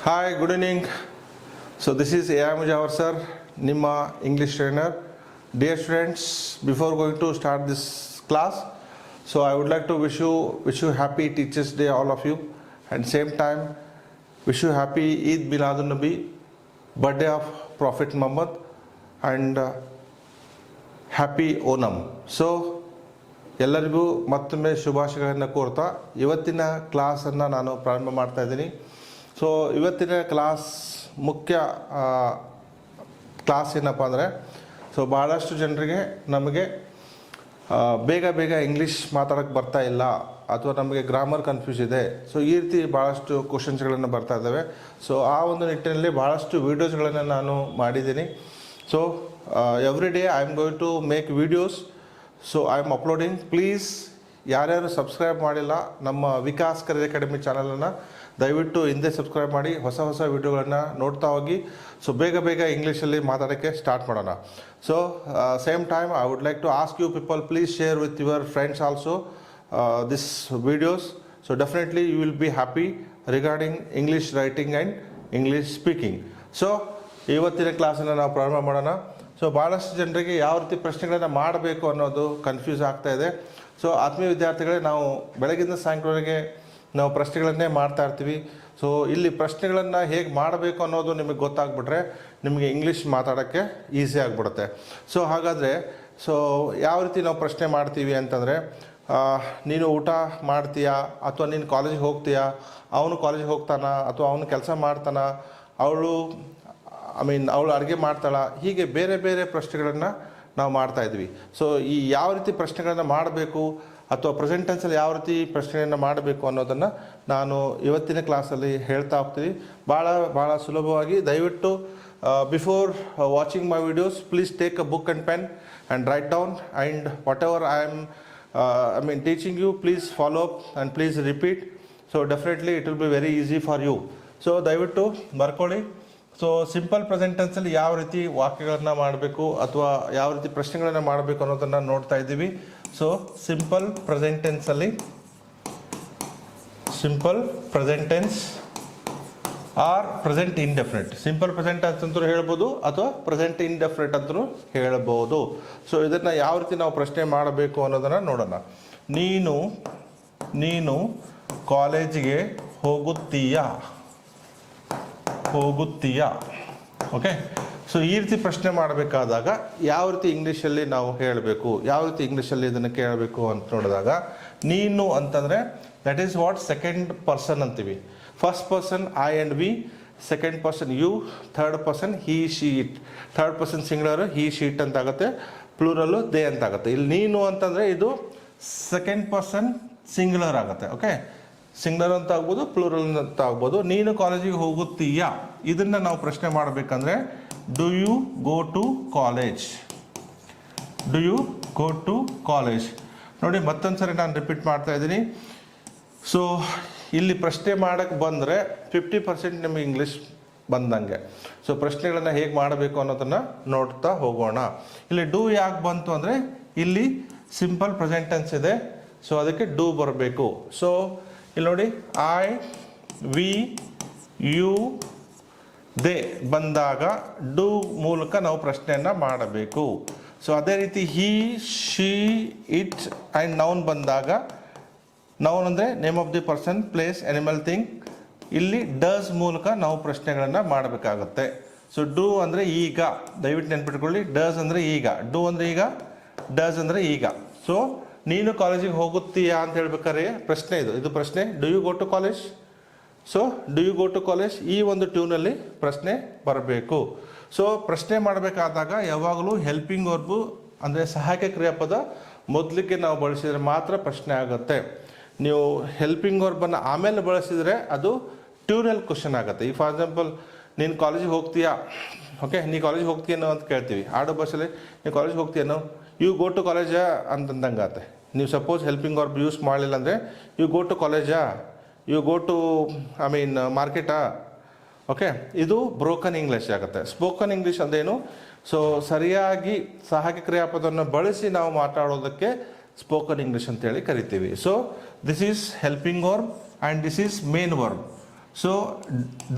Hi, good evening so this is a Mujawar sir, Nimma English trainer. Dear students, before going to start this class, so I would like to wish you wish you happy happy teachers day all of you and same time you happy Eid Eid Milad birthday birthday of prophet Mohammed and happy Onam so ಎಲ್ಲರಿಗೂ ಮತ್ತೊಮ್ಮೆ ಶುಭಾಶಯಗಳನ್ನು ಕೋರ್ತಾ ಇವತ್ತಿನ ಕ್ಲಾಸನ್ನು ನಾನು ಪ್ರಾರಂಭ ಮಾಡ್ತಾ ಇದ್ದೀನಿ so ಇವತ್ತಿನ ಕ್ಲಾಸ್ ಮುಖ್ಯ ಕ್ಲಾಸ್ ಏನಪ್ಪ ಅಂದರೆ ಸೊ ಭಾಳಷ್ಟು ಜನರಿಗೆ ನಮಗೆ ಬೇಗ ಬೇಗ ಇಂಗ್ಲೀಷ್ ಮಾತಾಡೋಕ್ಕೆ ಬರ್ತಾ ಇಲ್ಲ, ಅಥವಾ ನಮಗೆ ಗ್ರಾಮರ್ ಕನ್ಫ್ಯೂಸ್ ಇದೆ. ಸೊ ಈ ರೀತಿ ಭಾಳಷ್ಟು ಕ್ವಶನ್ಸ್ಗಳನ್ನು ಬರ್ತಾ ಇದ್ದಾವೆ. ಸೊ ಆ ಒಂದು ನಿಟ್ಟಿನಲ್ಲಿ ಭಾಳಷ್ಟು ವೀಡಿಯೋಸ್ಗಳನ್ನು ನಾನು ಮಾಡಿದ್ದೀನಿ. So every day I am going to make videos so I am uploading please ಯಾರ್ಯಾರು ಸಬ್ಸ್ಕ್ರೈಬ್ ಮಾಡಿಲ್ಲ, ನಮ್ಮ ವಿಕಾಸ್ ಕರೆ ಅಕಾಡೆಮಿ ಚಾನಲನ್ನು ದಯವಿಟ್ಟು ಹಿಂದೆ ಸಬ್ಸ್ಕ್ರೈಬ್ ಮಾಡಿ ಹೊಸ ಹೊಸ ವಿಡಿಯೋಗಳನ್ನು ನೋಡ್ತಾ ಹೋಗಿ. ಸೊ ಬೇಗ ಬೇಗ ಇಂಗ್ಲೀಷಲ್ಲಿ ಮಾತಾಡೋಕ್ಕೆ ಸ್ಟಾರ್ಟ್ ಮಾಡೋಣ. So same time I would like to ask you people please share with your friends also this videos so definitely you will be happy regarding English writing and English speaking so ಇವತ್ತಿನ ಕ್ಲಾಸನ್ನು ನಾವು ಪ್ರಾರಂಭ ಮಾಡೋಣ. So ಭಾಳಷ್ಟು ಜನರಿಗೆ ಯಾವ ರೀತಿ ಪ್ರಶ್ನೆಗಳನ್ನು ಮಾಡಬೇಕು ಅನ್ನೋದು ಕನ್ಫ್ಯೂಸ್ ಆಗ್ತಾ ಇದೆ. ಸೊ ಆತ್ಮೀಯ ವಿದ್ಯಾರ್ಥಿಗಳೇ, ನಾವು ಬೆಳಗಿನ ಸಾಯಂಕಾಲವರೆಗೆ ನಾವು ಪ್ರಶ್ನೆಗಳನ್ನೇ ಮಾಡ್ತಾ ಇರ್ತೀವಿ. ಸೊ ಇಲ್ಲಿ ಪ್ರಶ್ನೆಗಳನ್ನು ಹೇಗೆ ಮಾಡಬೇಕು ಅನ್ನೋದು ನಿಮಗೆ ಗೊತ್ತಾಗ್ಬಿಟ್ರೆ ನಿಮಗೆ ಇಂಗ್ಲೀಷ್ ಮಾತಾಡೋಕ್ಕೆ ಈಸಿ ಆಗಿಬಿಡುತ್ತೆ. ಸೊ ಹಾಗಾದರೆ ಸೊ ಯಾವ ರೀತಿ ನಾವು ಪ್ರಶ್ನೆ ಮಾಡ್ತೀವಿ ಅಂತಂದರೆ ನೀನು ಊಟ ಮಾಡ್ತೀಯಾ? ಅಥವಾ ನೀನು ಕಾಲೇಜಿಗೆ ಹೋಗ್ತೀಯಾ? ಅವನು ಕಾಲೇಜಿಗೆ ಹೋಗ್ತಾನ? ಅಥವಾ ಅವನು ಕೆಲಸ ಮಾಡ್ತಾನ? ಅವಳು ಐ ಮೀನ್ ಅವಳು ಅಡುಗೆ ಮಾಡ್ತಾಳ? ಹೀಗೆ ಬೇರೆ ಬೇರೆ ಪ್ರಶ್ನೆಗಳನ್ನು ನಾವು ಮಾಡ್ತಾ ಇದ್ವಿ. ಸೊ ಈ ಯಾವ ರೀತಿ ಪ್ರಶ್ನೆಗಳನ್ನು ಮಾಡಬೇಕು? ಅಥವಾ ಪ್ರೆಸೆಂಟ್ ಟೆನ್ಸಲ್ಲಿ ಯಾವ ರೀತಿ ಪ್ರಶ್ನೆಯನ್ನು ಮಾಡಬೇಕು ಅನ್ನೋದನ್ನು ನಾನು ಇವತ್ತಿನ ಕ್ಲಾಸಲ್ಲಿ ಹೇಳ್ತಾ ಹೋಗ್ತೀನಿ. ಭಾಳ ಭಾಳ ಸುಲಭವಾಗಿ ದಯವಿಟ್ಟು before watching my videos please take a book and pen and write down and whatever I am I mean teaching you please follow up and please repeat so definitely it will be very easy for you so ದಯವಿಟ್ಟು ಬರ್ಕೊಳ್ಳಿ. So simple ಪ್ರೆಸೆಂಟೆನ್ಸಲ್ಲಿ ಯಾವ ರೀತಿ ವಾಕ್ಯಗಳನ್ನು ಮಾಡಬೇಕು ಅಥವಾ ಯಾವ ರೀತಿ ಪ್ರಶ್ನೆಗಳನ್ನು ಮಾಡಬೇಕು ಅನ್ನೋದನ್ನು ನೋಡ್ತಾ ಇದ್ದೀವಿ. So simple present ಟೆನ್ಸಲ್ಲಿ simple present tense or present indefinite simple present ಅಂತಂದ್ರೂ ಹೇಳ್ಬೋದು ಅಥವಾ ಪ್ರೆಸೆಂಟ್ ಇಂಡೆಫಿನೆಟ್ ಅಂತಲೂ ಹೇಳ್ಬೋದು ಸೊ ಇದನ್ನು ಯಾವ ರೀತಿ ನಾವು ಪ್ರಶ್ನೆ ಮಾಡಬೇಕು ಅನ್ನೋದನ್ನು ನೋಡೋಣ. ನೀನು ನೀನು ಕಾಲೇಜಿಗೆ ಹೋಗುತ್ತೀಯಾ? ಹೋಗುತ್ತೀಯಾ? ಓಕೆ ಸೊ ಈ ರೀತಿ ಪ್ರಶ್ನೆ ಮಾಡಬೇಕಾದಾಗ ಯಾವ ರೀತಿ ಇಂಗ್ಲೀಷಲ್ಲಿ ನಾವು ಹೇಳಬೇಕು, ಯಾವ ರೀತಿ ಇಂಗ್ಲೀಷಲ್ಲಿ ಇದನ್ನು ಕೇಳಬೇಕು ಅಂತ ನೋಡಿದಾಗ, ನೀನು ಅಂತಂದರೆ that is what second person ಅಂತೀವಿ. First person I and we second person you third person he she it third person singular he she it ಅಂತ ಆಗುತ್ತೆ ಪ್ಲೂರಲ್ಲು ದೇ ಅಂತ ಆಗುತ್ತೆ ಇಲ್ಲಿ ನೀನು ಅಂತಂದರೆ ಇದು ಸೆಕೆಂಡ್ ಪರ್ಸನ್ ಸಿಂಗ್ಲರ್ ಆಗುತ್ತೆ ಓಕೆ ಸಿಂಗ್ಲರ್ ಅಂತ ಆಗ್ಬೋದು ಪ್ಲೂರಲ್ ಅಂತ ಆಗ್ಬೋದು. ನೀನು ಕಾಲೇಜಿಗೆ ಹೋಗುತ್ತೀಯಾ? ಇದನ್ನು ನಾವು ಪ್ರಶ್ನೆ ಮಾಡಬೇಕಂದ್ರೆ do you go to college do you go to college ನೋಡಿ, ಮತ್ತೊಂದ್ಸರಿ ನಾನು ರಿಪೀಟ್ ಮಾಡ್ತಾ ಇದ್ದೀನಿ. ಸೊ ಇಲ್ಲಿ ಪ್ರಶ್ನೆ ಮಾಡೋಕ್ಕೆ ಬಂದರೆ ಫಿಫ್ಟಿ ಪರ್ಸೆಂಟ್ ನಿಮಗೆ ಇಂಗ್ಲೀಷ್ ಬಂದಂಗೆ. ಸೊ ಪ್ರಶ್ನೆಗಳನ್ನು ಹೇಗೆ ಮಾಡಬೇಕು ಅನ್ನೋದನ್ನು ನೋಡ್ತಾ ಹೋಗೋಣ. ಇಲ್ಲಿ ಡೂ ಯಾಕೆ ಬಂತು ಅಂದರೆ, ಇಲ್ಲಿ ಸಿಂಪಲ್ ಪ್ರೆಸೆಂಟೆನ್ಸ್ ಇದೆ. ಸೊ ಅದಕ್ಕೆ ಡೂ ಬರಬೇಕು. ಸೊ ಇಲ್ಲಿ ನೋಡಿ ಐ ವಿ ಯು ದೇ ಬಂದಾಗ ಡು ಮೂಲಕ ನಾವು ಪ್ರಶ್ನೆಯನ್ನು ಮಾಡಬೇಕು. ಸೊ ಅದೇ ರೀತಿ he, she, it and noun ಬಂದಾಗ ನೌನ್ ಅಂದರೆ name of the person, place, animal thing. ಇಲ್ಲಿ ಡಸ್ ಮೂಲಕ ನಾವು ಪ್ರಶ್ನೆಗಳನ್ನು ಮಾಡಬೇಕಾಗುತ್ತೆ. ಸೊ ಡೂ ಅಂದರೆ ಈಗ. ದಯವಿಟ್ಟು ನೆನ್ಪಿಟ್ಕೊಳ್ಳಿ. ಡಸ್ ಅಂದರೆ ಈಗ. ಡೂ ಅಂದರೆ ಈಗ. ಡಸ್ ಅಂದರೆ ಈಗ. ಸೊ ನೀನು ಕಾಲೇಜಿಗೆ ಹೋಗುತ್ತೀಯಾ ಅಂತ ಹೇಳ್ಬೇಕಾದ್ರೆ ಪ್ರಶ್ನೆ ಇದು. ಇದು ಪ್ರಶ್ನೆ. Do you go to college so do you go to college ಈ ಒಂದು ಟ್ಯೂನಲ್ಲಿ ಪ್ರಶ್ನೆ ಬರಬೇಕು. ಸೊ ಪ್ರಶ್ನೆ ಮಾಡಬೇಕಾದಾಗ ಯಾವಾಗಲೂ ಹೆಲ್ಪಿಂಗ್ ವರ್ಬು ಅಂದರೆ ಸಹಾಯಕ ಕ್ರಿಯಾಪದ ಮೊದಲಿಗೆ ನಾವು ಬಳಸಿದರೆ ಮಾತ್ರ ಪ್ರಶ್ನೆ ಆಗುತ್ತೆ. ನೀವು ಹೆಲ್ಪಿಂಗ್ ವರ್ಬನ್ನು ಆಮೇಲೆ ಬಳಸಿದರೆ ಅದು ಟ್ಯೂನಲ್ ಕ್ವಶನ್ ಆಗುತ್ತೆ. ಈ ಫಾರ್ ಎಕ್ಸಾಂಪಲ್ ನೀನು ಕಾಲೇಜಿಗೆ ಹೋಗ್ತೀಯಾ? ಓಕೆ ನೀ ಕಾಲೇಜ್ ಹೋಗ್ತೀಯನೋ ಅಂತ ಕೇಳ್ತೀವಿ. ಆಡೋ ಭಾಷೆಯಲ್ಲಿ ನೀವು ಕಾಲೇಜಿಗೆ ಹೋಗ್ತೀಯನೋ? ಯು ಗೋ ಟು ಕಾಲೇಜಾ ಅಂತಂದಂಗೆ ಆಗುತ್ತೆ ನೀವು ಸಪೋಸ್ ಹೆಲ್ಪಿಂಗ್ ವರ್ಬ್ ಯೂಸ್ ಮಾಡಲಿಲ್ಲ ಅಂದರೆ you go to ಕಾಲೇಜಾ you go to I mean ಮಾರ್ಕೆಟಾ okay ಇದು ಬ್ರೋಕನ್ ಇಂಗ್ಲೀಷ್ ಆಗುತ್ತೆ. ಸ್ಪೋಕನ್ ಇಂಗ್ಲೀಷ್ ಅಂದೇನು? ಸೊ ಸರಿಯಾಗಿ ಸಹಾಯಕ ಕ್ರಿಯಾಪದವನ್ನು ಬಳಸಿ ನಾವು ಮಾತಾಡೋದಕ್ಕೆ ಸ್ಪೋಕನ್ ಇಂಗ್ಲೀಷ್ ಅಂತೇಳಿ ಕರಿತೀವಿ. So this is helping verb and this is main verb so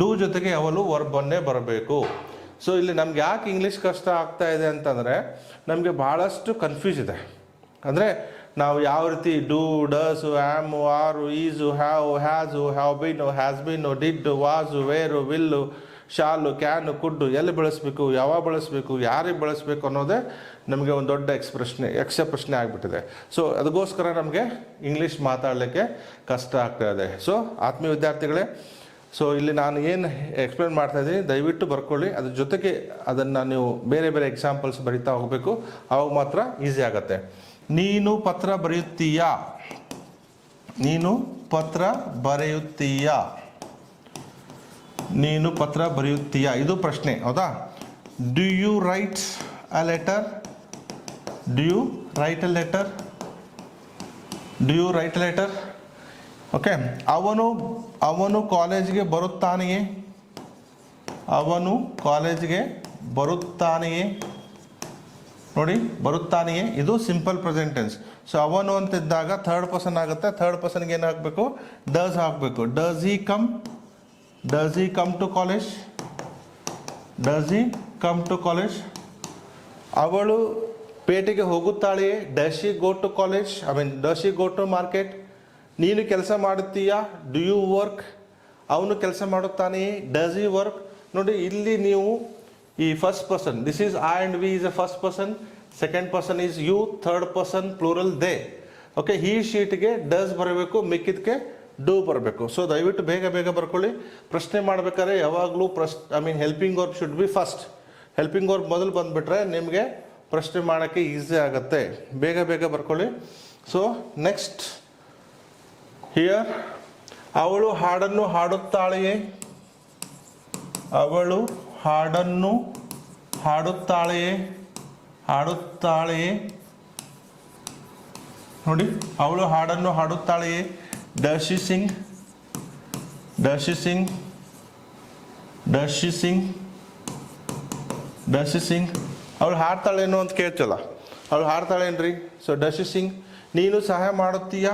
do ಜೊತೆಗೆ ಅವಲು ವರ್ಬನ್ನೇ ಬರಬೇಕು. ಸೊ ಇಲ್ಲಿ ನಮ್ಗೆ ಯಾಕೆ ಇಂಗ್ಲೀಷ್ ಕಷ್ಟ ಆಗ್ತಾ ಇದೆ ಅಂತಂದರೆ, ನಮಗೆ ಭಾಳಷ್ಟು ಕನ್ಫ್ಯೂಸ್ ಇದೆ. ಅಂದರೆ ನಾವು ಯಾವ ರೀತಿ do does am are is have has have been has been did was were will shall can could ಎಲ್ಲಿ ಬಳಸಬೇಕು, ಯಾವಾಗ ಬಳಸಬೇಕು, ಯಾರಿಗೆ ಬಳಸಬೇಕು ಅನ್ನೋದೇ ನಮಗೆ ಒಂದು ದೊಡ್ಡ ಎಕ್ಸ್ಪ್ರೆಶ್ನೆ ಯಕ್ಷ ಪ್ರಶ್ನೆ ಆಗಿಬಿಟ್ಟಿದೆ. ಸೊ ಅದಕ್ಕೋಸ್ಕರ ನಮಗೆ ಇಂಗ್ಲೀಷ್ ಮಾತಾಡಲಿಕ್ಕೆ ಕಷ್ಟ ಆಗ್ತಾ ಇದೆ. ಸೊ ಆತ್ಮೀಯ ವಿದ್ಯಾರ್ಥಿಗಳೇ ಸೊ ಇಲ್ಲಿ ನಾನು ಏನು ಎಕ್ಸ್ಪ್ಲೇನ್ ಮಾಡ್ತಾ ಇದ್ದೀನಿ, ದಯವಿಟ್ಟು ಬರ್ಕೊಳ್ಳಿ. ಅದ್ರ ಜೊತೆಗೆ ಅದನ್ನು ನೀವು ಬೇರೆ ಬೇರೆ ಎಕ್ಸಾಂಪಲ್ಸ್ ಬರಿತಾ ಹೋಗಬೇಕು. ಅವಾಗ ಮಾತ್ರ ಈಸಿ ಆಗುತ್ತೆ. ನೀನು ಪತ್ರ ಬರೆಯುತ್ತೀಯಾ? ನೀನು ಪತ್ರ ಬರೆಯುತ್ತೀಯಾ? ನೀನು ಪತ್ರ ಬರೆಯುತ್ತೀಯಾ? ಇದು ಪ್ರಶ್ನೆ, ಹೌದಾ? Do you write a letter do you write a letter do you write a letter okay ಅವನು ಅವನು ಕಾಲೇಜ್ಗೆ ಬರುತ್ತಾನೆಯೇ? ಅವನು ಕಾಲೇಜ್ಗೆ ಬರುತ್ತಾನೆಯೇ? ನೋಡಿ, ಬರುತ್ತಾನೆಯೇ? ಇದು ಸಿಂಪಲ್ ಪ್ರೆಸೆಂಟೆನ್ಸ್ ಸೊ ಅವನು ಅಂತಿದ್ದಾಗ ಥರ್ಡ್ ಪರ್ಸನ್ ಆಗುತ್ತೆ. ಥರ್ಡ್ ಪರ್ಸನ್ಗೆ ಏನು ಹಾಕಬೇಕು ಡಸ್ ಹಾಕಬೇಕು does he come does he come to college does he come to college ಅವಳು ಪೇಟೆಗೆ ಹೋಗುತ್ತಾಳೆಯೇ? Does he go to college I mean does he go to market ನೀನು ಕೆಲಸ ಮಾಡುತ್ತೀಯಾ? ಡು ಯು ವರ್ಕ್ ಅವನು ಕೆಲಸ ಮಾಡುತ್ತಾನೆಯೇ? ಡಸ್ ಇ ವರ್ಕ್ ನೋಡಿ, ಇಲ್ಲಿ ನೀವು ಈ first person this is I and we is a first person second person is you third person plural they okay ಈ ಶೀಟ್ಗೆ ಡಸ್ ಬರಬೇಕು, ಮಿಕ್ಕಿದ್ಕೆ ಡೂ ಬರಬೇಕು. ಸೊ ದಯವಿಟ್ಟು ಬೇಗ ಬೇಗ ಬರ್ಕೊಳ್ಳಿ. ಪ್ರಶ್ನೆ ಮಾಡಬೇಕಾದ್ರೆ ಯಾವಾಗಲೂ ಪ್ರಶ್ I mean helping work should be first helping work ಮೊದಲು ಬಂದುಬಿಟ್ರೆ ನಿಮಗೆ ಪ್ರಶ್ನೆ ಮಾಡೋಕ್ಕೆ ಈಸಿ ಆಗುತ್ತೆ. ಬೇಗ ಬೇಗ ಬರ್ಕೊಳ್ಳಿ. ಸೊ ನೆಕ್ಸ್ಟ್ ಹಿಯರ್ ಅವಳು ಹಾಡನ್ನು ಹಾಡುತ್ತಾಳೆಯೇ? ಅವಳು ಹಾಡನ್ನು ಹಾಡುತ್ತಾಳೆಯೇ? ಹಾಡುತ್ತಾಳೆಯೇ? ನೋಡಿ, ಅವಳು ಹಾಡನ್ನು ಹಾಡುತ್ತಾಳೆಯೇ? ಡಶಿ ಸಿಂಗ್ ಡಶಿ ಸಿಂಗ್ ಡಶಿ ಸಿಂಗ್ ಡಶಿ ಸಿಂಗ್. ಅವಳು ಹಾಡ್ತಾಳೇನು ಅಂತ ಕೇಳ್ತಲ್ಲ. ಅವಳು ಹಾಡ್ತಾಳೇನ್ರಿ? ಸೊ ಡಶಿ ಸಿಂಗ್, ನೀನು ಸಹಾಯ ಮಾಡುತ್ತೀಯಾ?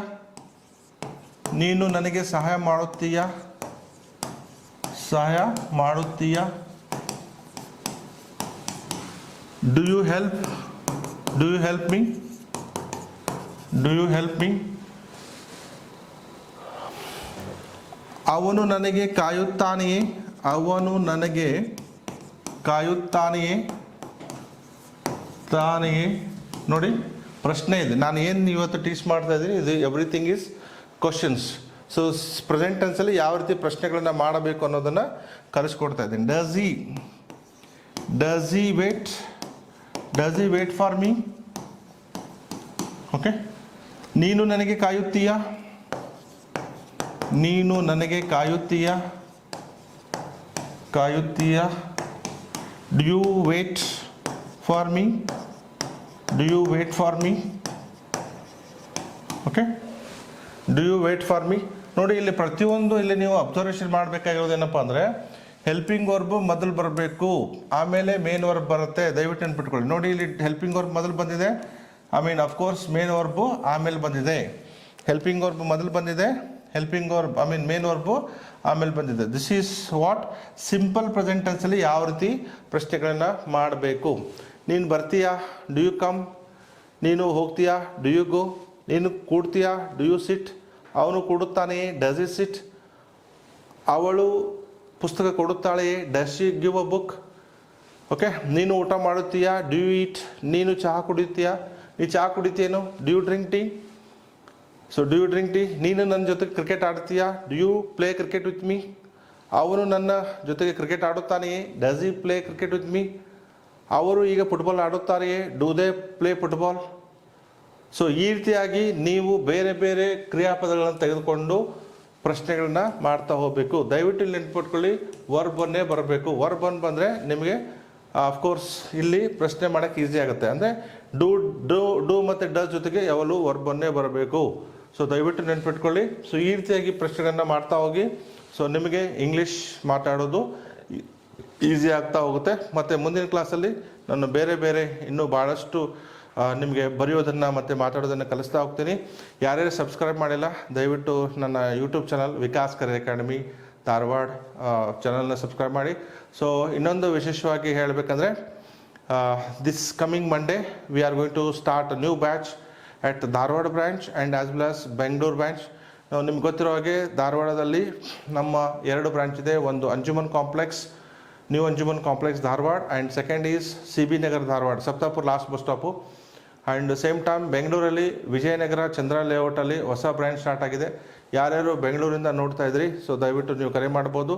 ನೀನು ನನಗೆ ಸಹಾಯ ಮಾಡುತ್ತೀಯಾ? ಸಹಾಯ ಮಾಡುತ್ತೀಯ? Do you help do you help me do you help me ಅವನು ನನಗೆ ಕಾಯುತ್ತಾನೆಯೇ? ಅವನು ನನಗೆ ಕಾಯುತ್ತಾನೆಯೇ? ತಾನೆಯೇ? ನೋಡಿ, ಪ್ರಶ್ನೆ ಇದೆ. ನಾನು ಏನು ಇವತ್ತು ಟೀಚ್ ಮಾಡ್ತಾ ಇದ್ದೀನಿ ಇದು everything is questions so present ಟೆನ್ಸಲ್ಲಿ ಯಾವ ರೀತಿ ಪ್ರಶ್ನೆಗಳನ್ನು ಮಾಡಬೇಕು ಅನ್ನೋದನ್ನು ಕಲಿಸ್ಕೊಡ್ತಾ ಇದ್ದೀನಿ. Does he does he wait does he wait for me okay ನೀನು ನನಗೆ ಕಾಯುತ್ತೀಯಾ? ನೀನು ನನಗೆ ಕಾಯುತ್ತೀಯಾ? ಕಾಯುತ್ತೀಯಾ? Do you wait for me do you wait for me okay do you wait for me ನೋಡಿ, ಇಲ್ಲಿ ಪ್ರತಿಯೊಂದು ಇಲ್ಲಿ ನೀವು ಅಬ್ಸರ್ವೇಷನ್ ಮಾಡಬೇಕಾಗಿರೋದು ಏನಪ್ಪ ಅಂದರೆ ಹೆಲ್ಪಿಂಗ್ ವರ್ಬ್ ಮೊದಲು ಬರಬೇಕು, ಆಮೇಲೆ ಮೇನ್ ವರ್ಬ್ ಬರುತ್ತೆ, ದಯವಿಟ್ಟು ನೆನ್ಪಿಟ್ಕೊಳ್ಳಿ. ನೋಡಿ, ಇಲ್ಲಿ ಹೆಲ್ಪಿಂಗ್ ವರ್ಬ್ ಮೊದಲು ಬಂದಿದೆ. I mean of course main verb ಆಮೇಲೆ ಬಂದಿದೆ. ಹೆಲ್ಪಿಂಗ್ ವರ್ಬ್ ಮೊದಲು ಬಂದಿದೆ. Helping verb I mean main verb ಆಮೇಲೆ ಬಂದಿದೆ. ದಿಸ್ ಈಸ್ ವಾಟ್ ಸಿಂಪಲ್ ಪ್ರೆಸೆಂಟೆನ್ಸಲ್ಲಿ ಯಾವ ರೀತಿ ಪ್ರಶ್ನೆಗಳನ್ನು ಮಾಡಬೇಕು. ನೀನು ಬರ್ತೀಯಾ? ಡು ಯು ಕಮ್ ನೀನು ಹೋಗ್ತೀಯಾ? ಡು ಯು ಗೋ ನೀನು ಕೂಡ್ತೀಯಾ? ಡು ಯು ಸಿಟ್ ಅವನು ಕೂಡುತ್ತಾನೆಯೇ ಡಸ್ ಇಸ್ ಇಟ್ ಅವಳು ಪುಸ್ತಕ ಕೊಡುತ್ತಾಳೆಯೇ does she give a book okay ನೀನು ಊಟ ಮಾಡುತ್ತೀಯಾ? ಡ್ಯೂ ಇಟ್ ನೀನು ಚಹಾ ಕುಡಿತೀಯಾ ನೀ ಚಹಾ ಕುಡಿತೀಯೇನು do drink tea so do drink tea ನೀನು ನನ್ನ ಜೊತೆಗೆ cricket ಆಡ್ತೀಯಾ? Do you play cricket with me ಅವನು ನನ್ನ ಜೊತೆಗೆ cricket ಆಡುತ್ತಾನೆಯೇ? Does he play cricket with me ಅವರು ಈಗ football ಆಡುತ್ತಾರೆಯೇ? Do they play football so ಈ ರೀತಿಯಾಗಿ ನೀವು ಬೇರೆ ಬೇರೆ ಕ್ರಿಯಾಪದಗಳನ್ನು ತೆಗೆದುಕೊಂಡು ಪ್ರಶ್ನೆಗಳನ್ನ ಮಾಡ್ತಾ ಹೋಗಬೇಕು. ದಯವಿಟ್ಟು ಇಲ್ಲಿ ನೆನ್ಪಿಟ್ಕೊಳ್ಳಿ, ವರ್ಬನ್ನೇ ಬರಬೇಕು. ವರ್ಬ್ ಒನ್ ಬಂದರೆ ನಿಮಗೆ ಆಫ್ಕೋರ್ಸ್ ಇಲ್ಲಿ ಪ್ರಶ್ನೆ ಮಾಡೋಕ್ಕೆ ಈಸಿ ಆಗುತ್ತೆ. ಅಂದರೆ ಡೂ ಡೂ ಡೂ ಮತ್ತು ಡ ಜೊತೆಗೆ ಯಾವಾಗಲೂ ವರ್ಬನ್ನೇ ಬರಬೇಕು. ಸೊ ದಯವಿಟ್ಟು ನೆನ್ಪಿಟ್ಕೊಳ್ಳಿ. ಸೊ ಈ ರೀತಿಯಾಗಿ ಪ್ರಶ್ನೆಗಳನ್ನ ಮಾಡ್ತಾ ಹೋಗಿ. ಸೊ ನಿಮಗೆ ಇಂಗ್ಲೀಷ್ ಮಾತಾಡೋದು ಈಸಿ ಆಗ್ತಾ ಹೋಗುತ್ತೆ. ಮತ್ತು ಮುಂದಿನ ಕ್ಲಾಸಲ್ಲಿ ನಾನು ಬೇರೆ ಬೇರೆ ಇನ್ನೂ ಭಾಳಷ್ಟು ನಿಮಗೆ ಬರೆಯೋದನ್ನು ಮತ್ತು ಮಾತಾಡೋದನ್ನು ಕಲಿಸ್ತಾ ಹೋಗ್ತೀನಿ. ಯಾರ್ಯಾರು ಸಬ್ಸ್ಕ್ರೈಬ್ ಮಾಡಿಲ್ಲ, ದಯವಿಟ್ಟು ನನ್ನ ಯೂಟ್ಯೂಬ್ ಚಾನಲ್ ವಿಕಾಸ್ ಕರೆ ಅಕಾಡೆಮಿ ಧಾರವಾಡ ಚಾನಲ್ನ ಸಬ್ಸ್ಕ್ರೈಬ್ ಮಾಡಿ. ಸೊ ಇನ್ನೊಂದು ವಿಶೇಷವಾಗಿ ಹೇಳಬೇಕಂದ್ರೆ this coming Monday we are going to start new batch at Dharwad branch and as well as Bengaluru branch ನಾವು ನಿಮ್ಗೆ ಗೊತ್ತಿರೋ ಹಾಗೆ, ಧಾರವಾಡದಲ್ಲಿ ನಮ್ಮ ಎರಡು ಬ್ರ್ಯಾಂಚ್ ಇದೆ. ಒಂದು Anjuman complex new Anjuman complex Dharwad and second is C B Nagar Dharwad Saptapur last bus stop and same time ಬೆಂಗಳೂರಲ್ಲಿ ವಿಜಯನಗರ ಚಂದ್ರ ಲೇಔಟಲ್ಲಿ ಹೊಸ ಬ್ರ್ಯಾಂಡ್ ಸ್ಟಾರ್ಟ್ ಆಗಿದೆ. ಯಾರ್ಯಾರು ಬೆಂಗಳೂರಿಂದ ನೋಡ್ತಾ ಇದ್ರಿ, ಸೊ ದಯವಿಟ್ಟು ನೀವು ಕರೆ ಮಾಡ್ಬೋದು.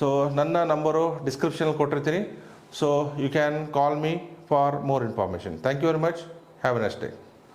ಸೊ ನನ್ನ ನಂಬರು ಡಿಸ್ಕ್ರಿಪ್ಷನಲ್ಲಿ ಕೊಟ್ಟಿರ್ತೀನಿ. So you can call me for more information thank you very much have a next day